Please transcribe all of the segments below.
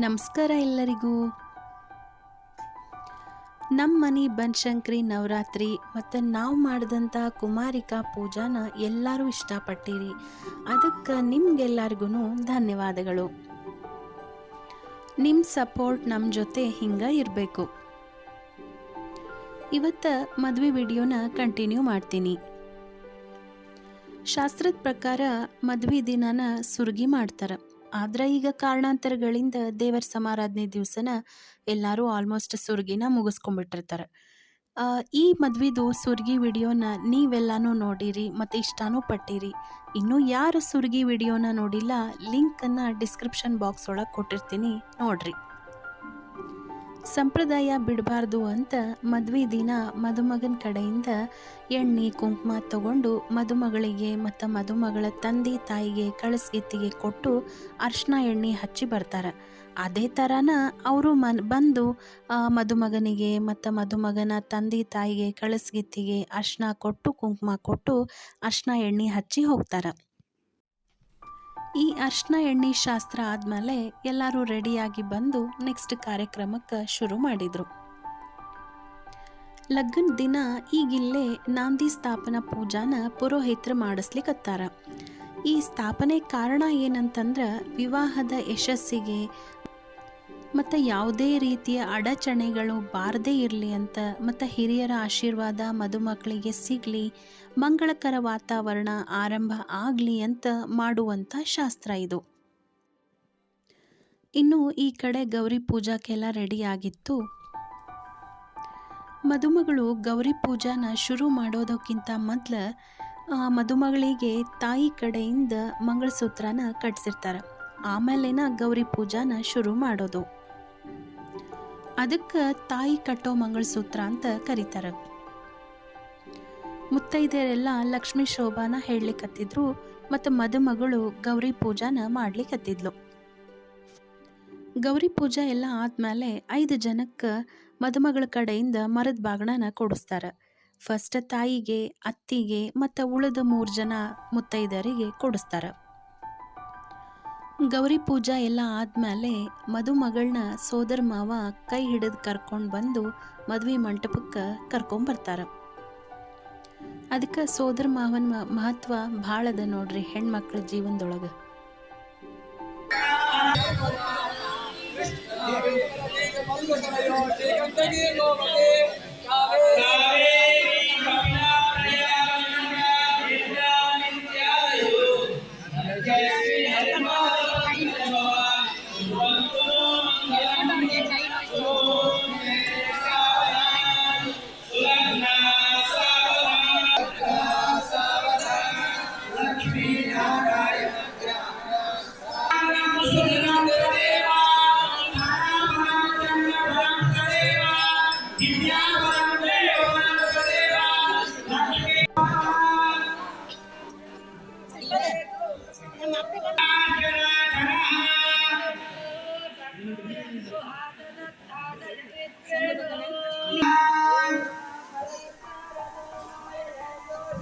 ನಮಸ್ಕಾರ ಎಲ್ಲರಿಗೂ. ನಮ್ಮ ಮನೆ ಬನಶಂಕರಿ ನವರಾತ್ರಿ ಮತ್ತು ನಾವು ಮಾಡಿದಂಥ ಕುಮಾರಿಕಾ ಪೂಜಾನ ಎಲ್ಲರೂ ಇಷ್ಟಪಟ್ಟಿರಿ. ಅದಕ್ಕೆ ನಿಮ್ಗೆಲ್ಲರಿಗೂ ಧನ್ಯವಾದಗಳು. ನಿಮ್ಮ ಸಪೋರ್ಟ್ ನಮ್ಮ ಜೊತೆ ಹಿಂಗೆ ಇರಬೇಕು. ಇವತ್ತು ಮದುವೆ ವಿಡಿಯೋನ ಕಂಟಿನ್ಯೂ ಮಾಡ್ತೀನಿ. ಶಾಸ್ತ್ರದ ಪ್ರಕಾರ ಮದುವೆ ದಿನನ ಸುರ್ಗಿ ಮಾಡ್ತಾರೆ. ಆದ್ರೆ ಈಗ ಕಾರಣಾಂತರಗಳಿಂದ ದೇವರ ಸಮಾರಾಧನೆ ದಿವಸನ ಎಲ್ಲರೂ ಆಲ್ಮೋಸ್ಟ್ ಸುರ್ಗಿನ ಮುಗಿಸ್ಕೊಂಡ್ಬಿಟ್ಟಿರ್ತಾರೆ. ಈ ಮದ್ವಿದು ಸುರ್ಗಿ ವಿಡಿಯೋನ ನೀವೆಲ್ಲಾನು ನೋಡಿರಿ ಮತ್ತು ಇಷ್ಟನೂ ಪಟ್ಟಿರಿ. ಇನ್ನು ಯಾರು ಸುರ್ಗಿ ವಿಡಿಯೋನ ನೋಡಿಲ್ಲ, ಲಿಂಕನ್ನು ಡಿಸ್ಕ್ರಿಪ್ಷನ್ ಬಾಕ್ಸ್ ಒಳಗೆ ಕೊಟ್ಟಿರ್ತೀನಿ, ನೋಡ್ರಿ. ಸಂಪ್ರದಾಯ ಬಿಡಬಾರ್ದು ಅಂತ ಮದುವೆ ದಿನ ಮದುಮಗನ ಕಡೆಯಿಂದ ಎಣ್ಣೆ, ಕುಂಕುಮ ತಗೊಂಡು ಮದುಮಗಳಿಗೆ ಮತ್ತು ಮದುಮಗಳ ತಂದೆ, ತಾಯಿಗೆ ಕಳಿಸ್ಗಿತ್ತಿಗೆ ಕೊಟ್ಟು ಅರ್ಶಿನ ಎಣ್ಣೆ ಹಚ್ಚಿ ಬರ್ತಾರೆ. ಅದೇ ಥರನ ಅವರು ಮನ್, ಬಂದು ಮದುಮಗನಿಗೆ ಮತ್ತು ಮದುಮಗನ ತಂದೆ, ತಾಯಿಗೆ ಕಳಿಸ್ಗಿತ್ತಿಗೆ ಅರ್ಶಿನ ಕೊಟ್ಟು, ಕುಂಕುಮ ಕೊಟ್ಟು ಅರ್ಶಿನ ಎಣ್ಣೆ ಹಚ್ಚಿ ಹೋಗ್ತಾರೆ. ಈ ಅರ್ಶಿನ ಎಣ್ಣೆ ಶಾಸ್ತ್ರ ಆದಮೇಲೆ ಎಲ್ಲರೂ ರೆಡಿಯಾಗಿ ಬಂದು ನೆಕ್ಸ್ಟ್ ಕಾರ್ಯಕ್ರಮಕ್ಕೆ ಶುರು ಮಾಡಿದರು. ಲಗ್ನ ದಿನ ಈಗಿಲ್ಲೇ ನಾಂದಿ ಸ್ಥಾಪನಾ ಪೂಜಾನ ಪುರೋಹಿತರು ಮಾಡಿಸ್ಲಿಕ್ಕತ್ತಾರ ಈ ಸ್ಥಾಪನೆ ಕಾರಣ ಏನಂತಂದ್ರೆ ವಿವಾಹದ ಯಶಸ್ಸಿಗೆ ಮತ್ತು ಯಾವುದೇ ರೀತಿಯ ಅಡಚಣೆಗಳು ಬಾರದೇ ಇರಲಿ ಅಂತ ಮತ್ತು ಹಿರಿಯರ ಆಶೀರ್ವಾದ ಮದುಮಕ್ಕಳಿಗೆ ಸಿಗಲಿ, ಮಂಗಳಕರ ವಾತಾವರಣ ಆರಂಭ ಆಗಲಿ ಅಂತ ಮಾಡುವಂಥ ಶಾಸ್ತ್ರ ಇದು. ಇನ್ನು ಈ ಕಡೆ ಗೌರಿ ಪೂಜಾಕ್ಕೆಲ್ಲ ರೆಡಿ ಆಗಿತ್ತು. ಮದುಮಗಳು ಗೌರಿ ಪೂಜಾನ ಶುರು ಮಾಡೋದಕ್ಕಿಂತ ಮೊದಲು ಮದುಮಗಳಿಗೆ ತಾಯಿ ಕಡೆಯಿಂದ ಮಂಗಳಸೂತ್ರನ ಕಟ್ಸಿರ್ತಾರೆ. ಆಮೇಲೆನ ಗೌರಿ ಪೂಜಾನ ಶುರು ಮಾಡೋದು. ಅದಕ್ಕೆ ತಾಯಿ ಕಟ್ಟೋ ಮಂಗಳಸೂತ್ರ ಅಂತ ಕರೀತಾರೆ. ಮುತ್ತೈದೆಯರೆಲ್ಲ ಲಕ್ಷ್ಮೀ ಶೋಭಾನ ಹೇಳಲಿಕ್ಕತ್ತಿದ್ರು ಮತ್ತು ಮದುಮಗಳು ಗೌರಿ ಪೂಜಾನ ಮಾಡ್ಲಿಕ್ಕತ್ತಿದ್ಲು ಗೌರಿ ಪೂಜಾ ಎಲ್ಲ ಆದ್ಮೇಲೆ ಐದು ಜನಕ್ಕೆ ಮದುಮಗಳ ಕಡೆಯಿಂದ ಮರದ ಬಾಗಣನ ಕೊಡಿಸ್ತಾರೆ. ಫಸ್ಟ್ ತಾಯಿಗೆ, ಅತ್ತಿಗೆ ಮತ್ತು ಉಳಿದ ಮೂರು ಜನ ಮುತ್ತೈದರಿಗೆ ಕೊಡಿಸ್ತಾರೆ. ಗೌರಿ ಪೂಜಾ ಎಲ್ಲ ಆದ್ಮೇಲೆ ಮದುಮಗಳನ್ನ ಸೋದರ ಮಾವ ಕೈ ಹಿಡಿದು ಕರ್ಕೊಂಡು ಬಂದು ಮದುವೆ ಮಂಟಪಕ್ಕೆ ಕರ್ಕೊಂಬರ್ತಾರೆ ಅದಕ್ಕೆ ಸೋದರ ಮಾವನ ಮಹತ್ವ ಭಾಳ ಅದ ನೋಡ್ರಿ ಹೆಣ್ಮಕ್ಳ ಜೀವನದೊಳಗೆ.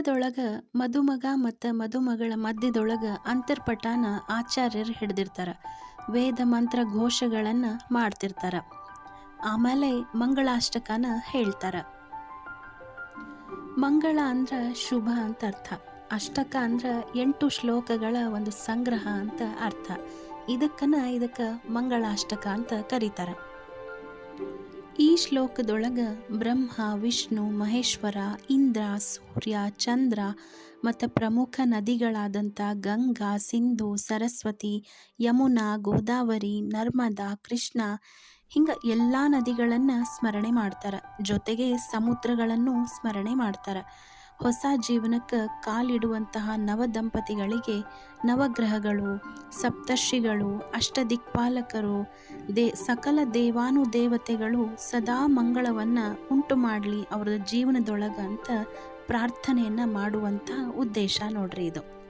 ಮಂಟಪದೊಳಗೆ ಮದುಮಗ ಮತ್ತು ಮದುಮಗಳ ಮಧ್ಯದೊಳಗ ಅಂತರ್ಪಟಾನ ಆಚಾರ್ಯರು ಹಿಡ್ದಿರ್ತಾರ. ವೇದ ಮಂತ್ರ ಘೋಷಗಳನ್ನು ಮಾಡ್ತಿರ್ತಾರ. ಆಮೇಲೆ ಮಂಗಳಾಷ್ಟಕನ ಹೇಳ್ತಾರ. ಮಂಗಳ ಅಂದ್ರ ಶುಭ ಅಂತ ಅರ್ಥ. ಅಷ್ಟಕ ಅಂದ್ರ ಎಂಟು ಶ್ಲೋಕಗಳ ಒಂದು ಸಂಗ್ರಹ ಅಂತ ಅರ್ಥ. ಇದಕ್ಕನ ಇದಕ್ಕೆ ಮಂಗಳಾಷ್ಟಕ ಅಂತ ಕರೀತಾರೆ. ಈ ಶ್ಲೋಕದೊಳಗ ಬ್ರಹ್ಮ, ವಿಷ್ಣು, ಮಹೇಶ್ವರ, ಇಂದ್ರ, ಸೂರ್ಯ, ಚಂದ್ರ ಮತ್ತು ಪ್ರಮುಖ ನದಿಗಳಾದಂಥ ಗಂಗಾ, ಸಿಂಧು, ಸರಸ್ವತಿ, ಯಮುನಾ, ಗೋದಾವರಿ, ನರ್ಮದಾ, ಕೃಷ್ಣ ಹಿಂಗೆ ಎಲ್ಲ ನದಿಗಳನ್ನು ಸ್ಮರಣೆ ಮಾಡ್ತಾರೆ. ಜೊತೆಗೆ ಸಮುದ್ರಗಳನ್ನು ಸ್ಮರಣೆ ಮಾಡ್ತಾರೆ. ಹೊಸ ಜೀವನಕ್ಕೆ ಕಾಲಿಡುವಂತಹ ನವ ದಂಪತಿಗಳಿಗೆ ನವಗ್ರಹಗಳು, ಸಪ್ತರ್ಷಿಗಳು, ಅಷ್ಟದಿಕ್ಪಾಲಕರು, ದೇ, ಸಕಲ ದೇವಾನು ದೇವತೆಗಳು ಸದಾ ಮಂಗಳವನ್ನು ಉಂಟು ಮಾಡಲಿ ಅವರ ಜೀವನದೊಳಗ ಅಂತ ಪ್ರಾರ್ಥನೆಯನ್ನು ಮಾಡುವಂಥ ಉದ್ದೇಶ ನೋಡ್ರಿ ಇದು.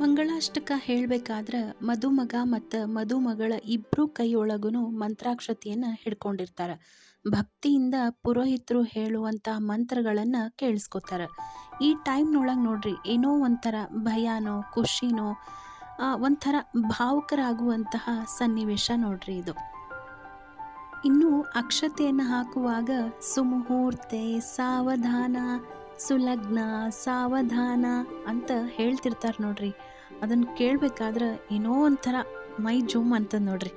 ಮಂಗಳಾಷ್ಟಕ ಹೇಳಬೇಕಾದ್ರೆ ಮದುಮಗ ಮತ್ತು ಮದುಮಗಳ ಇಬ್ಬರು ಕೈಯೊಳಗೂ ಮಂತ್ರಾಕ್ಷತೆಯನ್ನು ಹಿಡ್ಕೊಂಡಿರ್ತಾರೆ. ಭಕ್ತಿಯಿಂದ ಪುರೋಹಿತರು ಹೇಳುವಂಥ ಮಂತ್ರಗಳನ್ನು ಕೇಳಿಸ್ಕೊತಾರೆ. ಈ ಟೈಮ್ನೊಳಗೆ ನೋಡ್ರಿ, ಏನೋ ಒಂಥರ ಭಯನೋ, ಖುಷಿನೋ ಒಂಥರ ಭಾವುಕರಾಗುವಂತಹ ಸನ್ನಿವೇಶ ನೋಡ್ರಿ ಇದು. ಇನ್ನು ಅಕ್ಷತೆಯನ್ನು ಹಾಕುವಾಗ ಸುಮುಹೂರ್ತೆ ಸಾವಧಾನ, ಸುಲಗ್ನ, ಸಾವಧಾನ ಅಂತ ಹೇಳ್ತಿರ್ತಾರೆ ನೋಡ್ರಿ. ಅದನ್ನು ಕೇಳಬೇಕಾದ್ರೆ ಏನೋ ಒಂಥರ ಮೈ ಜುಮ್ ಅಂತ ನೋಡ್ರಿ.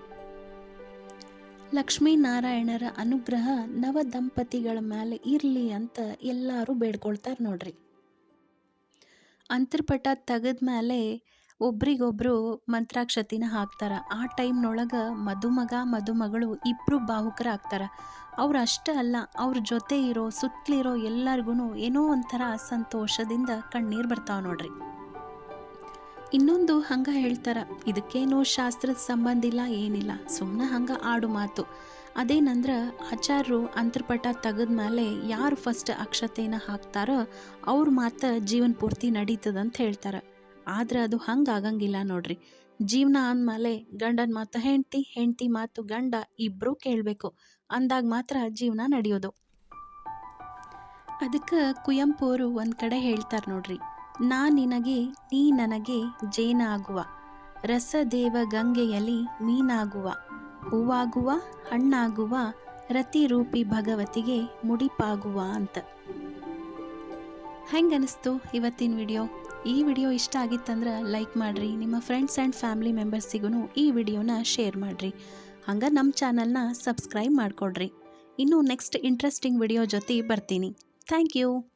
ಲಕ್ಷ್ಮೀನಾರಾಯಣರ ಅನುಗ್ರಹ ನವ ದಂಪತಿಗಳ ಮೇಲೆ ಇರಲಿ ಅಂತ ಎಲ್ಲರೂ ಬೇಡ್ಕೊಳ್ತಾರೆ ನೋಡ್ರಿ. ಅಂತರ್ಪಟ ತೆಗೆದ ಮೇಲೆ ಒಬ್ರಿಗೊಬ್ರು ಮಂತ್ರಾಕ್ಷತಿನ ಹಾಕ್ತಾರ. ಆ ಟೈಮ್ನೊಳಗೆ ಮದುಮಗ, ಮದುಮಗಳು ಇಬ್ಬರು ಭಾವುಕರಾಗ್ತಾರ ಅವ್ರು ಅಷ್ಟೇ ಅಲ್ಲ, ಅವ್ರ ಜೊತೆ ಇರೋ ಸುತ್ತಲಿರೋ ಎಲ್ಲರಿಗೂ ಏನೋ ಒಂಥರ ಸಂತೋಷದಿಂದ ಕಣ್ಣೀರು ಬರ್ತಾವ ನೋಡ್ರಿ. ಇನ್ನೊಂದು ಹಂಗ ಹೇಳ್ತಾರ, ಇದಕ್ಕೇನು ಶಾಸ್ತ್ರದ ಸಂಬಂಧ ಇಲ್ಲ, ಏನಿಲ್ಲ ಸುಮ್ಮನೆ ಹಂಗ ಆಡು ಮಾತು. ಅದೇನಂದ್ರ ಆಚಾರ್ಯರು ಅಂತರ್ಪಟ ತೆಗೆದ್ಮೇಲೆ ಯಾರು ಫಸ್ಟ್ ಅಕ್ಷತೆನ ಹಾಕ್ತಾರೋ ಅವ್ರ ಮಾತ್ರ ಜೀವನ ಪೂರ್ತಿ ನಡೀತದ ಅಂತ ಹೇಳ್ತಾರ. ಆದ್ರೆ ಅದು ಹಂಗೆ ಆಗಂಗಿಲ್ಲ ನೋಡ್ರಿ. ಜೀವನ ಅಂದ್ಮೇಲೆ ಗಂಡನ ಮಾತು ಹೆಂಡತಿ, ಹೆಂಡ್ತಿ ಮಾತು ಗಂಡ ಇಬ್ಬರೂ ಕೇಳಬೇಕು. ಅಂದಾಗ ಮಾತ್ರ ಜೀವನ ನಡೆಯೋದು. ಅದಕ್ಕೆ ಕುವೆಂಪು ಅವರು ಒಂದು ಕಡೆ ಹೇಳ್ತಾರೆ ನೋಡ್ರಿ. ನಾ ನಿನಗೆ, ನೀ ನನಗೆ ಜೇನಾಗುವ. ರಸದೇವ ಗಂಗೆಯಲ್ಲಿ ಮೀನಾಗುವ. ಹೂವಾಗುವ, ಹಣ್ಣಾಗುವ, ರತಿರೂಪಿ ಭಗವತಿಗೆ ಮುಡಿಪಾಗುವ ಅಂತ. ಹೆಂಗೆ ಅನಿಸ್ತು ಇವತ್ತಿನ ವಿಡಿಯೋ? ಈ ವಿಡಿಯೋ ಇಷ್ಟ ಆಗಿತ್ತಂದ್ರೆ ಲೈಕ್ ಮಾಡಿರಿ, ನಿಮ್ಮ ಫ್ರೆಂಡ್ಸ್ ಆ್ಯಂಡ್ ಫ್ಯಾಮಿಲಿ ಮೆಂಬರ್ಸಿಗೂ ಈ ವಿಡಿಯೋನ ಶೇರ್ ಮಾಡಿರಿ. ಹಂಗೆ ನಮ್ಮ ಚಾನಲ್ನ ಸಬ್ಸ್ಕ್ರೈಬ್ ಮಾಡಿಕೊಡ್ರಿ. ಇನ್ನೂ ನೆಕ್ಸ್ಟ್ ಇಂಟ್ರೆಸ್ಟಿಂಗ್ ವಿಡಿಯೋ ಜೊತೆ ಬರ್ತೀನಿ. Thank you!